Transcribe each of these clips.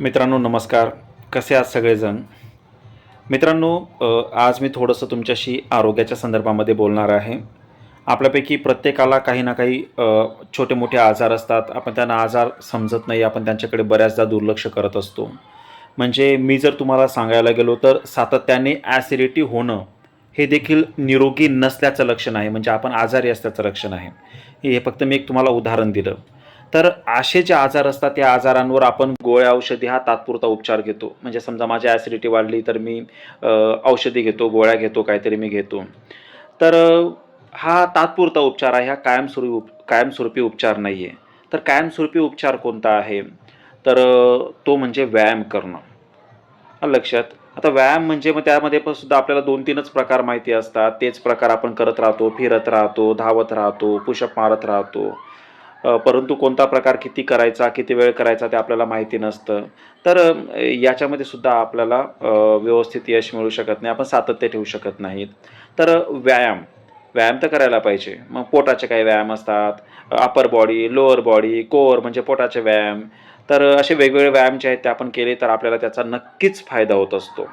मित्रांनो नमस्कार. कसे आहात सगळेजण? मित्रांनो आज मी थोडंसं तुमच्याशी आरोग्याच्या संदर्भामध्ये बोलणार आहे. आपल्यापैकी प्रत्येकाला काही ना काही छोटे मोठे आजार असतात. आपण त्यांना आजार समजत नाही. आपण त्यांच्याकडे बऱ्याचदा दुर्लक्ष करत असतो. म्हणजे मी जर तुम्हाला सांगायला गेलो तर सातत्याने ॲसिडिटी होणं हे देखील निरोगी नसल्याचं लक्षण आहे. म्हणजे आपण आजारी असल्याचं लक्षण आहे. हे फक्त मी एक तुम्हाला उदाहरण दिलं. तर असे जे आजार असतात त्या आजारांवर आपण गोळ्या औषधी हा तात्पुरता उपचार घेतो. म्हणजे समजा माझी ॲसिडिटी वाढली तर मी औषधी घेतो गोळ्या घेतो काहीतरी मी घेतो. तर हा तात्पुरता उपचार आहे हा कायमस्वरूपी उप कायमस्वरूपी उपचार नाही आहे तर कायमस्वरूपी उपचार कोणता आहे? तर तो म्हणजे व्यायाम करणं. लक्षात. आता व्यायाम म्हणजे मग त्यामध्ये पण सुद्धा आपल्याला दोन तीनच प्रकार माहिती असतात. तेच प्रकार आपण करत राहतो फिरत राहतो धावत राहतो पुशअप मारत राहतो. परंतु कोणता प्रकार किती करायचा किती वेळ करायचा ते आपल्याला माहिती नसतं. तर याच्यामध्ये सुद्धा आपल्याला व्यवस्थित यश मिळू शकत नाही. आपण सातत्य ठेवू शकत नाहीत. तर व्यायाम. व्यायाम तर करायला पाहिजे. मग पोटाचे काही व्यायाम असतात. Upper body lower body core म्हणजे पोटाचे व्यायाम. तर असे वेगवेगळे व्यायाम जे आहेत ते आपण केले तर आपल्याला त्याचा नक्कीच फायदा होत असतो.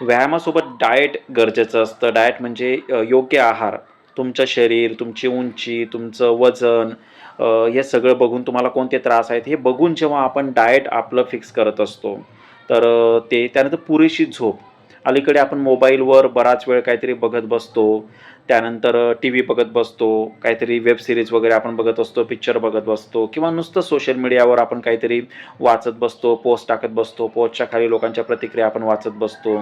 व्यायामासोबत डाएट गरजेचं असतं. डाएट म्हणजे योग्य आहार. तुमचं शरीर तुमची उंची तुमचं वजन हे सगळं बघून तुम्हाला कोणते त्रास आहेत हे बघून जेव्हा आपण डाएट आपलं फिक्स करत असतो तर ते त्यानंतर पुरेशी झोप. अलीकडे आपण मोबाईलवर बराच वेळ काहीतरी बघत बसतो त्यानंतर टी व्ही बघत बसतो काहीतरी वेब सिरीज वगैरे आपण बघत असतो पिक्चर बघत बसतो किंवा नुसतं सोशल मीडियावर आपण काहीतरी वाचत बसतो पोस्ट टाकत बसतो पोस्टच्या खाली लोकांच्या प्रतिक्रिया आपण वाचत बसतो.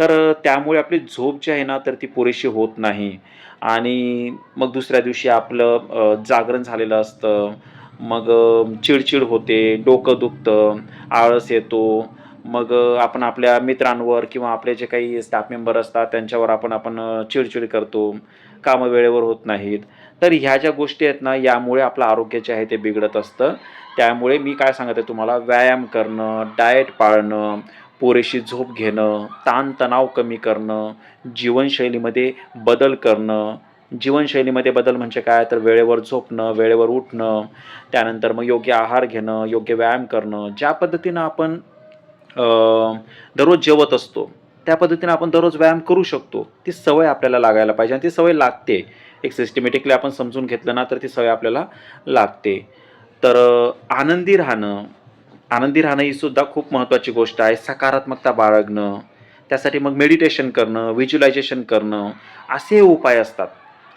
तर त्यामुळे आपली झोप जी आहे ना तर ती पुरेशी होत नाही. आणि मग दुसऱ्या दिवशी आपलं जागरण झालेलं असतं. मग चिडचिड होते डोकं दुखतं आळस येतो. मग आपण आपल्या मित्रांवर किंवा आपले जे काही स्टाफ मेंबर असतात त्यांच्यावर आपण आपण चिडचिड करतो. कामं वेळेवर होत नाहीत. तर ह्या ज्या गोष्टी आहेत ना यामुळे आपलं आरोग्य जे आहे ते बिघडत असतं. त्यामुळे मी काय सांगत आहे तुम्हाला व्यायाम करणं डाएट पाळणं पुरेशी झोप घेणं ताणतणाव कमी करणं जीवनशैलीमध्ये बदल करणं. जीवनशैलीमध्ये बदल म्हणजे काय? तर वेळेवर झोपणं वेळेवर उठणं त्यानंतर मग योग्य आहार घेणं योग्य व्यायाम करणं. ज्या पद्धतीनं आपण दररोज जेवत असतो त्या पद्धतीनं आपण दररोज व्यायाम करू शकतो ती सवय आपल्याला लागायला पाहिजे आणि ती सवय लागते. एक सिस्टमॅटिकली आपण समजून घेतलं ना तर ती सवय आपल्याला लागते. तर आनंदी राहणं आनंदी राहणं ही सुद्धा खूप महत्त्वाची गोष्ट आहे. सकारात्मकता बाळगणं त्यासाठी मग मेडिटेशन करणं व्हिज्युलायझेशन करणं असे उपाय असतात.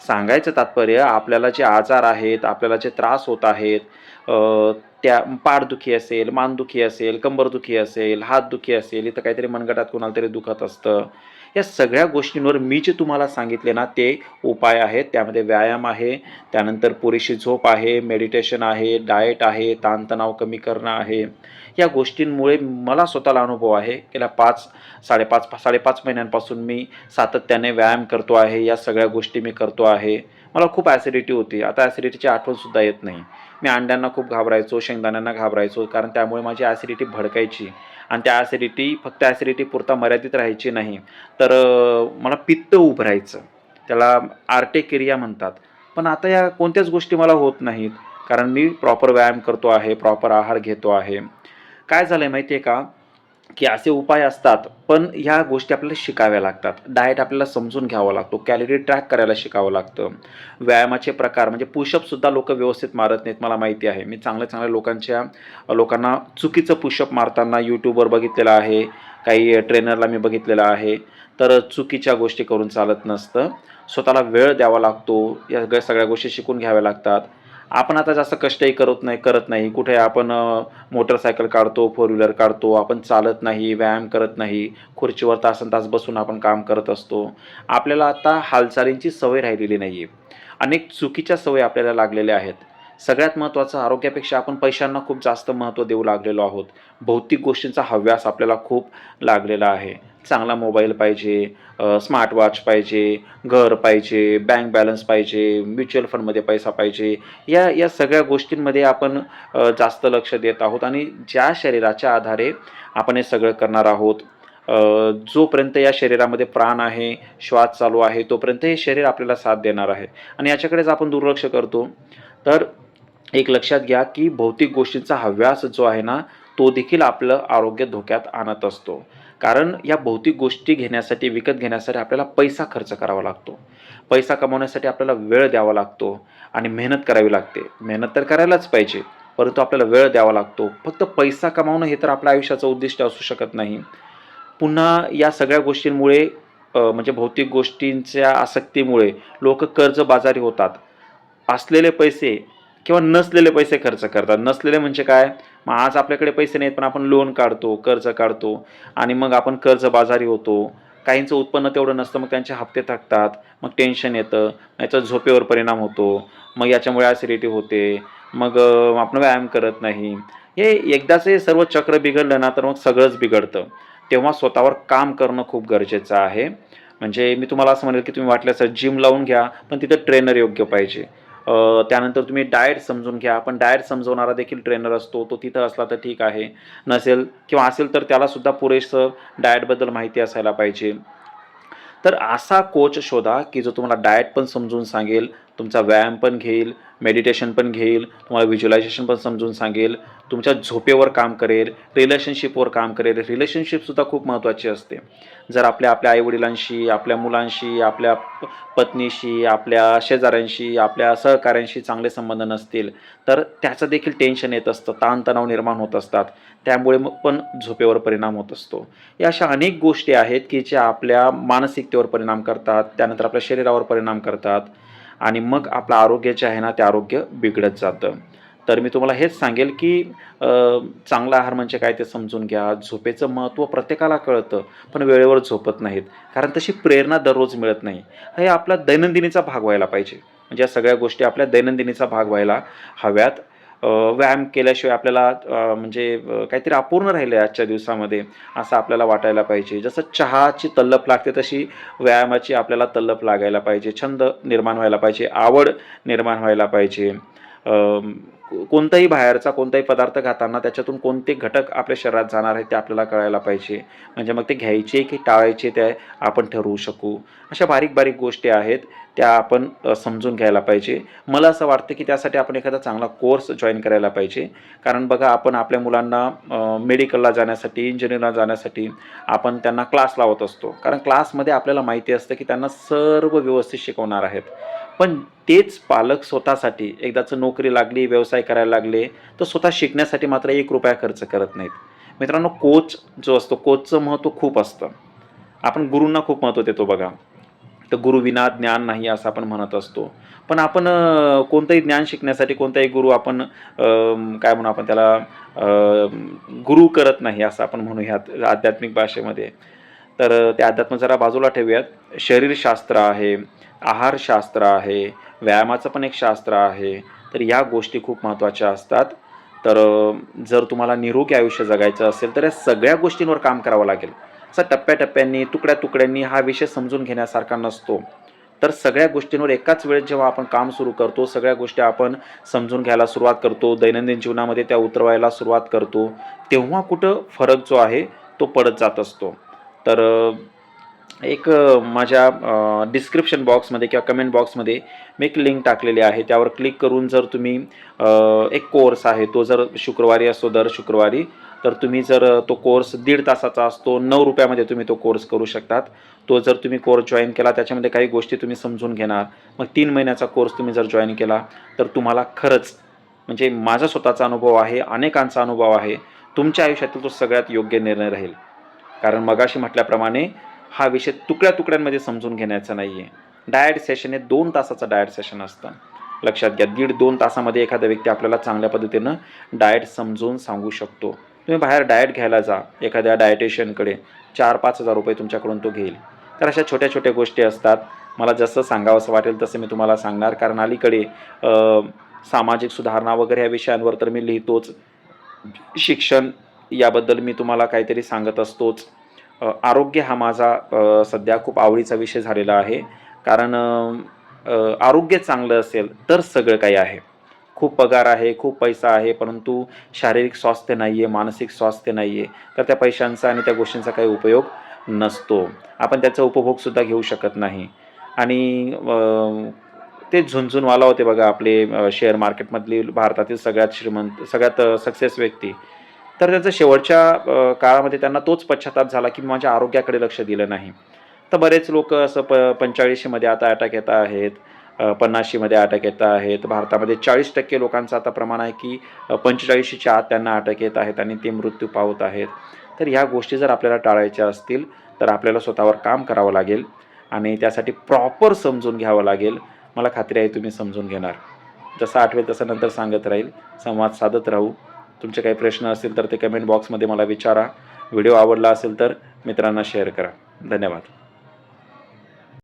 सांगायचं तात्पर्य आपल्याला जे आजार आहेत आपल्याला जे त्रास होत आहेत त्या पाठदुखी असेल मानदुखी असेल कंबरदुखी असेल हातदुखी असेल इथं काहीतरी मनगटात कोणाला तरी दुखत असतं. या सगळ्या गोष्टींवर मी जे तुम्हाला सांगितले ना ते उपाय आहेत. त्यामध्ये व्यायाम आहे. त्यानंतर पुरेशी झोप आहे मेडिटेशन आहे डाएट आहे ताणतणाव कमी करणं आहे. या गोष्टींमुळे मला स्वतःला अनुभव आहे गेल्या पाच साडेपाच साडेपाच महिन्यांपासून मी सातत्याने व्यायाम करतो आहे. या सगळ्या गोष्टी मी करतो आहे. मला खूप ॲसिडिटी होती. आता ॲसिडिटीची आठवणसुद्धा येत नाही. मी अंड्यांना खूप घाबरायचो शेंगदाण्यांना घाबरायचो कारण त्यामुळे माझी ॲसिडिटी भडकायची. आणि त्या ॲसिडिटी फक्त ॲसिडिटी पुरता मर्यादित राहायची नाही. तर मला पित्त उभरायचं. त्याला आर्टेकेरिया म्हणतात. पण आता या कोणत्याच गोष्टी मला होत नाहीत. कारण मी प्रॉपर व्यायाम करतो आहे प्रॉपर आहार घेतो आहे. काय झालं आहे माहिती आहे का? की असे उपाय असतात पण ह्या गोष्टी आपल्याला शिकाव्या लागतात. डाएट आपल्याला समजून घ्यावा लागतो कॅलरी ट्रॅक करायला शिकावं लागतं. व्यायामाचे प्रकार म्हणजे पुशअपसुद्धा लोक व्यवस्थित मारत नाहीत मला माहिती आहे. मी चांगल्या चांगल्या लोकांच्या लोकांना चुकीचं पुशअप मारताना यूट्यूबवर बघितलेलं आहे काही ट्रेनरला मी बघितलेलं आहे तर चुकीच्या गोष्टी करून चालत नसतं. स्वतःला वेळ द्यावा लागतो या सगळ्या सगळ्या गोष्टी शिकून घ्याव्या लागतात. आपण आता जास्त कष्टही करत नाही करत नाही. कुठे आपण मोटरसायकल काढतो फोर व्हीलर काढतो आपण चालत नाही व्यायाम करत नाही खुर्चीवर तासन तास बसून आपण काम करत असतो. आपल्याला आता हालचालींची सवय राहिलेली नाही आहे अनेक चुकीच्या सवयी आपल्याला लागलेल्या आहेत. सगळ्यात महत्त्वाचं आरोग्यापेक्षा आपण पैशांना खूप जास्त महत्त्व देऊ लागलेलो आहोत. भौतिक गोष्टींचा हव्यास आपल्याला खूप लागलेला आहे. चांगला मोबाईल पाहिजे स्मार्टवॉच पाहिजे घर पाहिजे बँक बॅलन्स पाहिजे म्युच्युअल फंडमध्ये पैसा पाहिजे या या सगळ्या गोष्टींमध्ये आपण जास्त लक्ष देत आहोत आणि ज्या शरीराच्या आधारे आपण हे सगळं करणार आहोत जोपर्यंत या शरीरामध्ये प्राण आहे श्वास चालू आहे तोपर्यंत हे शरीर आपल्याला साथ देणार आहे. आणि याच्याकडेच आपण दुर्लक्ष करतो. तर एक लक्षात घ्या की भौतिक गोष्टींचा हव्यास जो आहे ना तो देखील आपलं आरोग्य धोक्यात आणत असतो. कारण या भौतिक गोष्टी घेण्यासाठी विकत घेण्यासाठी आपल्याला पैसा खर्च करावा लागतो. पैसा कमावण्यासाठी आपल्याला वेळ द्यावा लागतो आणि मेहनत करावी लागते. मेहनत तर करायलाच पाहिजे परंतु आपल्याला वेळ द्यावा लागतो. फक्त पैसा कमावणं हे तर आपल्या आयुष्याचं उद्दिष्ट असू शकत नाही. पुन्हा या सगळ्या गोष्टींमुळे म्हणजे भौतिक गोष्टींच्या आसक्तीमुळे लोक कर्जबाजारी होतात. असलेले पैसे किंवा नसलेले पैसे खर्च करतात. नसलेले म्हणजे काय? मग आज आपल्याकडे पैसे नाहीत पण आपण लोन काढतो कर्ज काढतो आणि मग आपण कर्ज बाजारी होतो. काहींचं उत्पन्न तेवढं नसतं मग त्यांचे हप्ते थकतात मग टेन्शन येतं याचा झोपेवर परिणाम होतो मग याच्यामुळे ॲसिडिटी होते मग आपण व्यायाम करत नाही. हे एकदाच हे सर्व चक्र बिघडलं ना तर मग सगळंच बिघडतं. तेव्हा स्वतःवर काम करणं खूप गरजेचं आहे. म्हणजे मी तुम्हाला असं म्हणेल की तुम्ही वाटल्यास जिम लावून घ्या पण तिथं ट्रेनर योग्य पाहिजे. त्यानंतर तुम्ही डाएट समजून घ्या. पण डाएट समजवणारा देखील ट्रेनर असतो. तो तिथं असला तर ठीक आहे. नसेल किंवा असेल तर त्यालासुद्धा पुरेसं डाएटबद्दल माहिती असायला पाहिजे. तर असा कोच शोधा की जो तुम्हाला डाएट पण समजून सांगेल तुमचा व्यायाम पण घेईल मेडिटेशन पण घेईल तुम्हाला व्हिज्युलायझेशन पण समजून सांगेल तुमच्या झोपेवर काम करेल रिलेशनशिपवर काम करेल. रिलेशनशिपसुद्धा खूप महत्त्वाची असते. जर आपल्या आपल्या आईवडिलांशी आपल्या मुलांशी आपल्या पत्नीशी आपल्या शेजाऱ्यांशी आपल्या सहकाऱ्यांशी चांगले संबंध नसतील तर त्याचं देखील टेन्शन येत असतं ताणतणाव निर्माण होत असतात. त्यामुळे मग पण झोपेवर परिणाम होत असतो. या अशा अनेक गोष्टी आहेत की ज्या आपल्या मानसिकतेवर परिणाम करतात त्यानंतर आपल्या शरीरावर परिणाम करतात. आणि मग आपलं आरोग्य जे आहे ना ते आरोग्य बिघडत जातं. तर मी तुम्हाला हेच सांगेल की चांगला आहार म्हणजे काय ते समजून घ्या. झोपेचं महत्त्व प्रत्येकाला कळतं पण वेळेवर झोपत नाहीत. कारण तशी प्रेरणा दररोज मिळत नाही. हे आपला दैनंदिनीचा भाग व्हायला पाहिजे. म्हणजे या सगळ्या गोष्टी आपल्या दैनंदिनीचा भाग व्हायला हव्यात. व्यायाम केल्याशिवाय आपल्याला म्हणजे काहीतरी अपूर्ण राहिलं आहे आजच्या दिवसामध्ये असं आपल्याला वाटायला पाहिजे. जसं चहाची तल्लप लागते तशी व्यायामाची आपल्याला तल्लप लागायला पाहिजे. छंद निर्माण व्हायला पाहिजे. आवड निर्माण व्हायला पाहिजे. कोणताही बाहेरचा कोणताही पदार्थ खाताना त्याच्यातून कोणते घटक आपल्या शरीरात जाणार आहेत ते आपल्याला कळायला पाहिजे. म्हणजे मग ते घ्यायचे की टाळायचे ते आपण ठरवू शकू. अशा बारीक बारीक गोष्टी आहेत त्या आपण समजून घ्यायला पाहिजे. मला असं वाटतं की त्यासाठी आपण एखादा चांगला कोर्स जॉईन करायला पाहिजे. कारण बघा आपण आपल्या मुलांना मेडिकलला जाण्यासाठी इंजिनिअरला जाण्यासाठी आपण त्यांना क्लास लावत असतो. कारण क्लासमध्ये आपल्याला माहिती असतं की त्यांना सर्व व्यवस्थित शिकवणार आहेत. पण तेच पालक स्वतःसाठी एकदाचं नोकरी लागली व्यवसाय करायला लागले तर स्वतः शिकण्यासाठी मात्र एक रुपया खर्च करत नाहीत. मित्रांनो कोच जो असतो कोचचं महत्त्व खूप असतं. आपण गुरूंना खूप महत्त्व देतो बघा. तर गुरुविना ज्ञान नाही असं आपण म्हणत असतो. पण आपण कोणतंही ज्ञान शिकण्यासाठी कोणताही गुरु आपण काय म्हणू आपण त्याला गुरु करत नाही असं आपण म्हणूयात आध्यात्मिक भाषेमध्ये. तर ते अध्यात्म जरा बाजूला ठेवूयात. शरीरशास्त्र आहे आहारशास्त्र आहे व्यायामाचं पण एक शास्त्र आहे. तर या गोष्टी खूप महत्त्वाच्या असतात. तर जर तुम्हाला निरोगी आयुष्य जगायचं असेल तर या सगळ्या गोष्टींवर काम करावं लागेल. असा टप्प्याटप्प्यांनी तुकड्या तुकड्यांनी हा विषय समजून घेण्यासारखा नसतो. तर सगळ्या गोष्टींवर एकाच वेळेत जेव्हा आपण काम सुरू करतो सगळ्या गोष्टी आपण समजून घ्यायला सुरुवात करतो दैनंदिन जीवनामध्ये त्या उतरवायला सुरुवात करतो तेव्हा कुठं फरक जो आहे तो पडत जात असतो. तर एक माझ्या डिस्क्रिप्शन बॉक्समध्ये किंवा कमेंट बॉक्समध्ये मी एक लिंक टाकलेली आहे. त्यावर क्लिक करून जर तुम्ही एक कोर्स आहे तो जर शुक्रवारी असतो दर शुक्रवारी तर तुम्ही जर तो कोर्स दीड तासाचा असतो नऊ रुपयामध्ये तुम्ही तो कोर्स करू शकतात. तो जर तुम्ही कोर्स जॉईन केला त्याच्यामध्ये काही गोष्टी तुम्ही समजून घेणार. मग तीन महिन्याचा कोर्स तुम्ही जर जॉईन केला तर तुम्हाला खरंच म्हणजे माझा स्वतःचा अनुभव आहे अनेकांचा अनुभव आहे. तुमच्या आयुष्यातील तो सगळ्यात योग्य निर्णय राहील. कारण मगाशी म्हटल्याप्रमाणे हा विषय तुकड्या तुकड्यांमध्ये समजून घेण्याचा नाही आहे डायट सेशन हे दोन तासाचं डायट सेशन असतं. लक्षात घ्या दीड दोन तासामध्ये एखादा व्यक्ती आपल्याला चांगल्या पद्धतीनं डाएट समजून सांगू शकतो. तुम्ही बाहेर डाएट घ्यायला जा एखाद्या डायटेशियनकडे चार पाच हजार रुपये तुमच्याकडून तो घेईल. तर अशा छोट्या छोट्या गोष्टी असतात. मला जसं सांगावं असं वाटेल तसं मी तुम्हाला सांगणार. कारण अलीकडे सामाजिक सुधारणा वगैरे या विषयांवर तर मी लिहितोच. शिक्षण याबद्दल मी तुम्हाला काहीतरी सांगत असतोच. आरोग्य हा माझा सध्या खूप आवडीचा विषय झालेला आहे. कारण आरोग्य चांगलं असेल तर सगळं काही आहे. खूप पगार आहे खूप पैसा आहे परंतु शारीरिक स्वास्थ्य नाही आहे मानसिक स्वास्थ्य नाही आहे तर त्या पैशांचा आणि त्या गोष्टींचा काही उपयोग नसतो. आपण त्याचा उपभोगसुद्धा घेऊ शकत नाही. आणि ते झुंझुनवाला होते बघा आपले शेअर मार्केटमधली भारतातील सगळ्यात श्रीमंत सगळ्यात सक्सेस व्यक्ती. तर त्याचं शेवटच्या काळामध्ये त्यांना तोच पश्चाताप झाला की मी माझ्या आरोग्याकडे लक्ष दिलं नाही. तर बरेच लोक असं प पंचेचाळीसशीमध्ये आता अटॅक येत आहेत पन्नाशीमध्ये अटॅक येत आहेत. भारतामध्ये चाळीस टक्के लोकांचं आता प्रमाण आहे की पंचेचाळीसशेच्या आत त्यांना अटॅक येत आहेत आणि ते मृत्यू पावत आहेत. तर ह्या गोष्टी जर आपल्याला टाळायच्या असतील तर आपल्याला स्वतःवर काम करावं लागेल आणि त्यासाठी प्रॉपर समजून घ्यावं लागेल. मला खात्री आहे तुम्ही समजून घेणार. जसं आठवेल तसं नंतर सांगत राहील. संवाद साधत राहू. तुमचे काही प्रश्न असतील तर ते कमेंट बॉक्समध्ये मला विचारा. व्हिडिओ आवडला असेल तर मित्रांना शेअर करा. धन्यवाद.